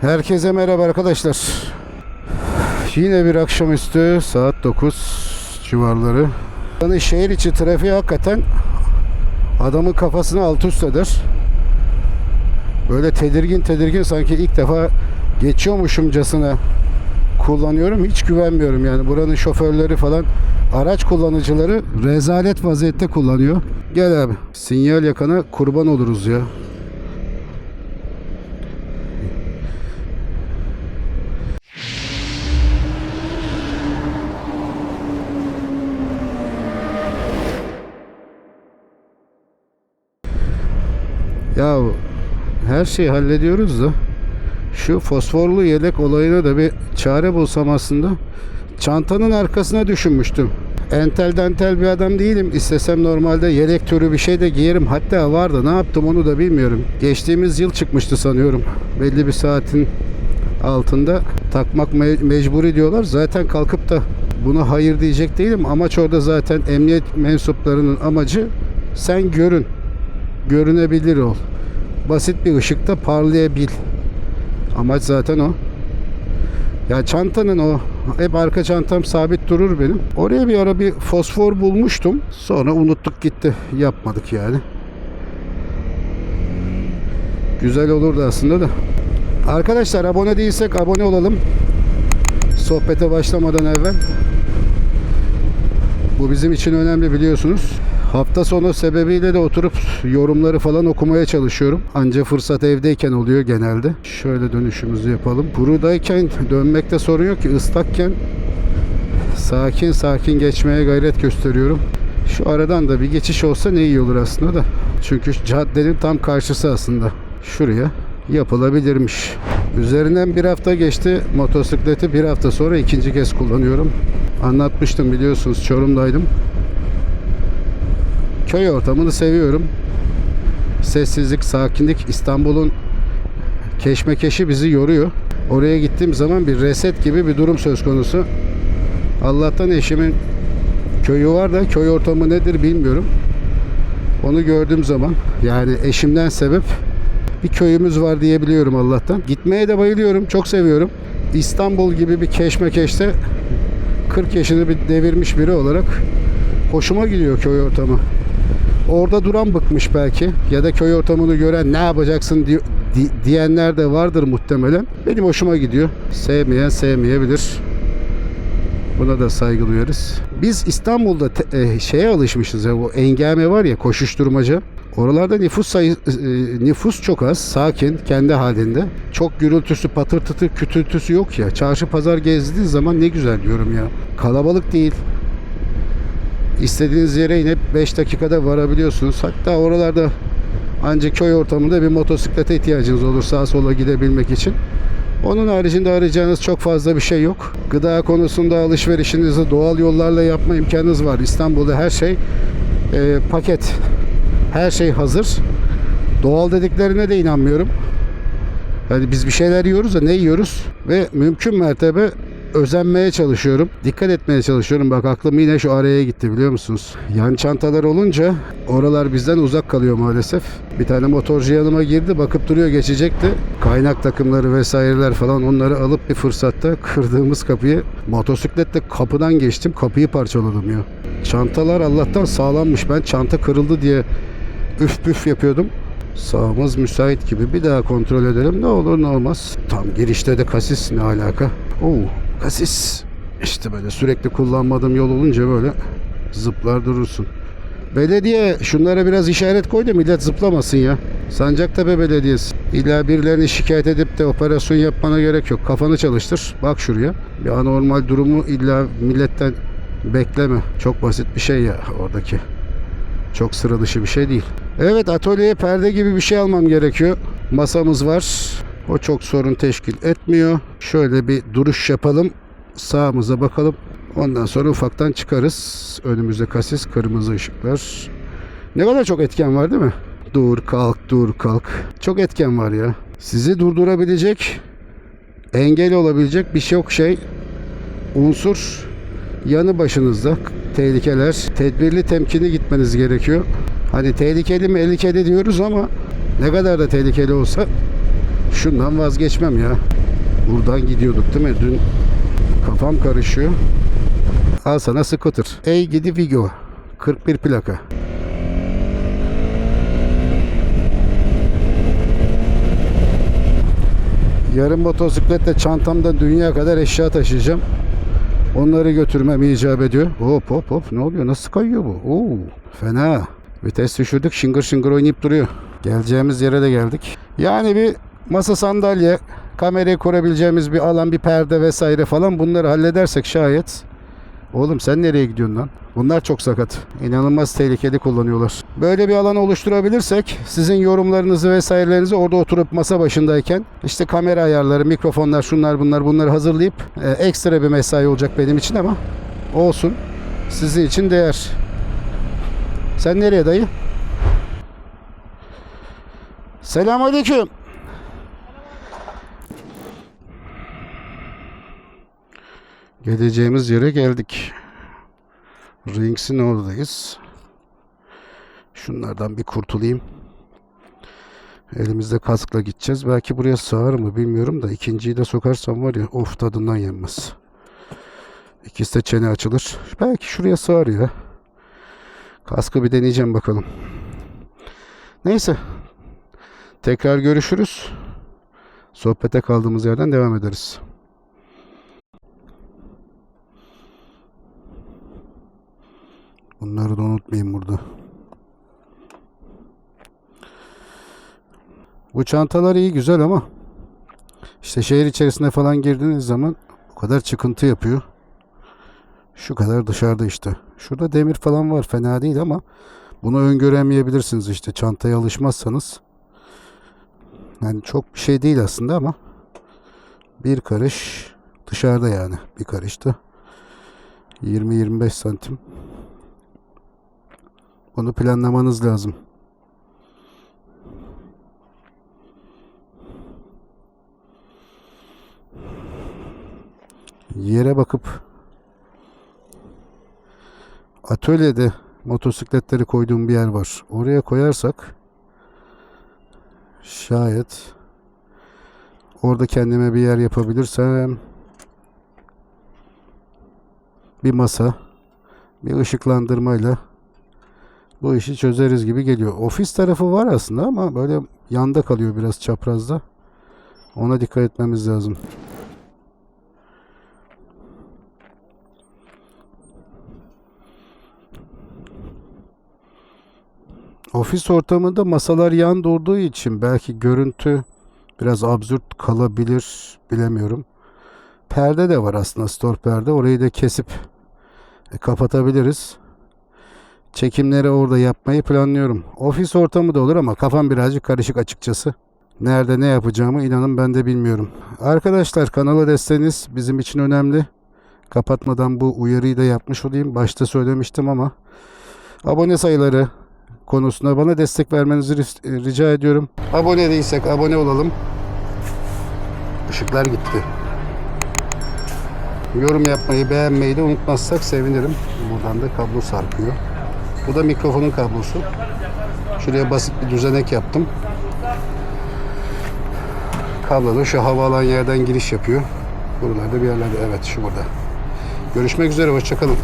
Herkese merhaba arkadaşlar. Yine bir akşamüstü saat 9 civarları. Yani şehir içi trafiği hakikaten adamın kafasını alt üst eder. Böyle tedirgin tedirgin sanki ilk defa geçiyormuşumcasına kullanıyorum. Hiç güvenmiyorum yani buranın şoförleri falan araç kullanıcıları rezalet vaziyette kullanıyor. Gel abi sinyal yakana kurban oluruz ya. Ya her şeyi hallediyoruz da şu fosforlu yelek olayına da bir çare bulsam aslında. Çantanın arkasına düşünmüştüm. Entel dantel bir adam değilim. İstesem normalde yelek türü bir şey de giyerim. Hatta vardı. Ne yaptım onu da bilmiyorum. Geçtiğimiz yıl çıkmıştı sanıyorum. Belli bir saatin altında takmak me- mecburi diyorlar. Zaten kalkıp da buna hayır diyecek değilim. Amaç orada zaten emniyet mensuplarının amacı sen görün. Görünebilir ol. Basit bir ışıkta parlayabil. Amaç zaten o. Ya çantanın o hep arka çantam sabit durur benim. Oraya bir ara bir fosfor bulmuştum. Sonra unuttuk gitti. Yapmadık yani. Güzel olurdu aslında da. Arkadaşlar abone değilsek abone olalım. Sohbete başlamadan evvel. Bu bizim için önemli biliyorsunuz. Hafta sonu sebebiyle de oturup yorumları falan okumaya çalışıyorum. Anca fırsat evdeyken oluyor genelde. Şöyle dönüşümüzü yapalım. Kurudayken dönmekte sorun yok ki ıslakken sakin sakin geçmeye gayret gösteriyorum. Şu aradan da bir geçiş olsa ne iyi olur aslında da. Çünkü caddenin tam karşısı aslında. Şuraya yapılabilirmiş. Üzerinden bir hafta geçti. Motosikleti bir hafta sonra ikinci kez kullanıyorum. Anlatmıştım biliyorsunuz Çorum'daydım. Köy ortamını seviyorum. Sessizlik, sakinlik İstanbul'un keşmekeşi bizi yoruyor. Oraya gittiğim zaman bir reset gibi bir durum söz konusu. Allah'tan eşimin köyü var da köy ortamı nedir bilmiyorum. Onu gördüğüm zaman yani eşimden sebep bir köyümüz var diyebiliyorum Allah'tan. Gitmeye de bayılıyorum. Çok seviyorum. İstanbul gibi bir keşmekeşte 40 yaşını bir devirmiş biri olarak hoşuma gidiyor köy ortamı. Orada duran bıkmış belki ya da köy ortamını gören ne yapacaksın di- di- diyenler de vardır muhtemelen. Benim hoşuma gidiyor. Sevmeyen sevmeyebilir. Buna da saygı duyarız. Biz İstanbul'da te- e, şeye alışmışız ya bu engame var ya koşuşturmaca. Oralarda nüfus sayı e, nüfus çok az, sakin, kendi halinde. Çok gürültüsü, patırtısı, kütültüsü yok ya. Çarşı pazar gezdiği zaman ne güzel diyorum ya. Kalabalık değil. İstediğiniz yere inip 5 dakikada varabiliyorsunuz. Hatta oralarda ancak köy ortamında bir motosiklete ihtiyacınız olur sağa sola gidebilmek için. Onun haricinde arayacağınız çok fazla bir şey yok. Gıda konusunda alışverişinizi doğal yollarla yapma imkanınız var. İstanbul'da her şey e, paket. Her şey hazır. Doğal dediklerine de inanmıyorum. Yani biz bir şeyler yiyoruz da ne yiyoruz? Ve mümkün mertebe özenmeye çalışıyorum. Dikkat etmeye çalışıyorum. Bak aklım yine şu araya gitti biliyor musunuz? Yan çantalar olunca oralar bizden uzak kalıyor maalesef. Bir tane motorcu yanıma girdi. Bakıp duruyor geçecekti. Kaynak takımları vesaireler falan onları alıp bir fırsatta kırdığımız kapıyı motosikletle kapıdan geçtim. Kapıyı parçaladım ya. Çantalar Allah'tan sağlammış. Ben çanta kırıldı diye üf püf yapıyordum. Sağımız müsait gibi. Bir daha kontrol edelim. Ne olur ne olmaz. Tam girişte de kasis ne alaka? Oo, kasis. İşte böyle sürekli kullanmadığım yol olunca böyle zıplar durursun. Belediye şunlara biraz işaret koy da millet zıplamasın ya. Sancaktepe Belediyesi. İlla birilerini şikayet edip de operasyon yapmana gerek yok. Kafanı çalıştır. Bak şuraya. Bir anormal durumu illa milletten bekleme. Çok basit bir şey ya oradaki. Çok sıra dışı bir şey değil. Evet atölyeye perde gibi bir şey almam gerekiyor. Masamız var. O çok sorun teşkil etmiyor. Şöyle bir duruş yapalım. Sağımıza bakalım. Ondan sonra ufaktan çıkarız. Önümüzde kasis, kırmızı ışıklar. Ne kadar çok etken var değil mi? Dur kalk dur kalk. Çok etken var ya. Sizi durdurabilecek, engel olabilecek bir çok şey unsur yanı başınızda tehlikeler. Tedbirli temkinli gitmeniz gerekiyor. Hani tehlikeli mi tehlikeli diyoruz ama ne kadar da tehlikeli olsa Şundan vazgeçmem ya. Buradan gidiyorduk değil mi? Dün kafam karışıyor. Al sana scooter. Ey Vigo. 41 plaka. Yarın motosikletle çantamda dünya kadar eşya taşıyacağım. Onları götürmem icap ediyor. Hop hop hop ne oluyor? Nasıl kayıyor bu? Oo, fena. Vites düşürdük şıngır şıngır oynayıp duruyor. Geleceğimiz yere de geldik. Yani bir masa sandalye, kamerayı kurabileceğimiz bir alan, bir perde vesaire falan bunları halledersek şayet. Oğlum sen nereye gidiyorsun lan? Bunlar çok sakat. İnanılmaz tehlikeli kullanıyorlar. Böyle bir alan oluşturabilirsek sizin yorumlarınızı vesairelerinizi orada oturup masa başındayken işte kamera ayarları, mikrofonlar, şunlar bunlar bunları hazırlayıp e, ekstra bir mesai olacak benim için ama olsun. Sizin için değer. Sen nereye dayı? Selamünaleyküm. Geleceğimiz yere geldik. Rings'in oradayız. Şunlardan bir kurtulayım. Elimizde kaskla gideceğiz. Belki buraya sığar mı bilmiyorum da ikinciyi de sokarsam var ya of tadından yenmez. İkisi de çene açılır. Belki şuraya sığar ya. Kaskı bir deneyeceğim bakalım. Neyse. Tekrar görüşürüz. Sohbete kaldığımız yerden devam ederiz. Bunları da unutmayayım burada. Bu çantalar iyi güzel ama işte şehir içerisine falan girdiğiniz zaman o kadar çıkıntı yapıyor. Şu kadar dışarıda işte. Şurada demir falan var fena değil ama bunu öngöremeyebilirsiniz işte çantaya alışmazsanız. Yani çok bir şey değil aslında ama bir karış dışarıda yani bir karışta 20-25 santim. Bunu planlamanız lazım. Yere bakıp atölyede motosikletleri koyduğum bir yer var. Oraya koyarsak şayet orada kendime bir yer yapabilirsem bir masa bir ışıklandırmayla bu işi çözeriz gibi geliyor. Ofis tarafı var aslında ama böyle yanda kalıyor biraz çaprazda. Ona dikkat etmemiz lazım. Ofis ortamında masalar yan durduğu için belki görüntü biraz absürt kalabilir bilemiyorum. Perde de var aslında store perde. Orayı da kesip e, kapatabiliriz. Çekimleri orada yapmayı planlıyorum. Ofis ortamı da olur ama kafam birazcık karışık açıkçası. Nerede ne yapacağımı inanın ben de bilmiyorum. Arkadaşlar kanala desteğiniz bizim için önemli. Kapatmadan bu uyarıyı da yapmış olayım. Başta söylemiştim ama abone sayıları konusunda bana destek vermenizi ri- rica ediyorum. Abone değilsek abone olalım. Işıklar gitti. Yorum yapmayı, beğenmeyi de unutmazsak sevinirim. Buradan da kablo sarkıyor. Bu da mikrofonun kablosu. Şuraya basit bir düzenek yaptım. Kablo da şu hava alan yerden giriş yapıyor. Buralarda bir yerlerde. Evet şu burada. Görüşmek üzere. Hoşçakalın.